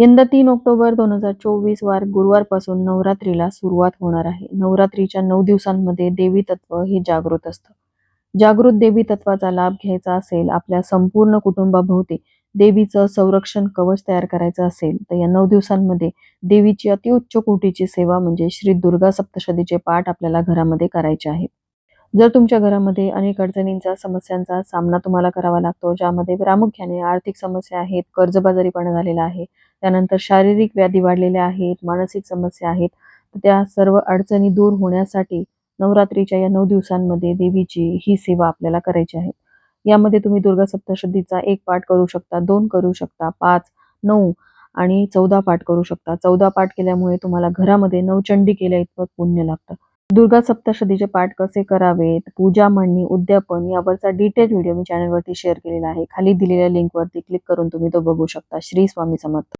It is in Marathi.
यंदा तीन ऑक्टोबर दोन हजार चोवीस वार गुरुवारपासून नवरात्रीला सुरुवात होणार आहे. नवरात्रीच्या नऊ दिवसांमध्ये देवी तत्व हे जागृत असतं. जागृत देवी तत्वाचा लाभ घ्यायचा असेल आपल्या संपूर्ण कुटुंबाभोवती देवीचं संरक्षण कवच तयार करायचं असेल तर या नऊ दिवसांमध्ये देवीची अतिउच्च कोटीची सेवा म्हणजे श्री दुर्गा सप्तशतीचे पाठ आपल्याला घरामध्ये करायचे आहेत. जर तुमच्या घरामध्ये अनेक अडचणींचा समस्यांचा सामना तुम्हाला करावा लागतो ज्यामध्ये प्रामुख्याने आर्थिक समस्या आहेत कर्जबाजारीपणा झालेला आहे त्यानंतर शारीरिक व्याधी वाढलेल्या आहेत मानसिक समस्या आहेत तर त्या सर्व अडचणी दूर होण्यासाठी नवरात्रीच्या या नऊ दिवसांमध्ये देवीची ही सेवा आपल्याला करायची आहे. यामध्ये तुम्ही दुर्गा सप्तशतीचा एक पाठ करू शकता दोन करू शकता पाच नऊ आणि चौदा पाठ करू शकता. चौदा पाठ केल्यामुळे तुम्हाला घरामध्ये नवचंडी केल्या इतपत पुण्य लागतं दुर्गा सप्तशतीचे पाठ कसे करावेत? पूजा म्हणणी उद्यापन यावरचा डिटेल व्हिडिओ मी चॅनलवरती शेअर केलेला आहे. खाली दिलेल्या लिंकवरती क्लिक करून तुम्ही तो बघू शकता. श्री स्वामी समर्थ.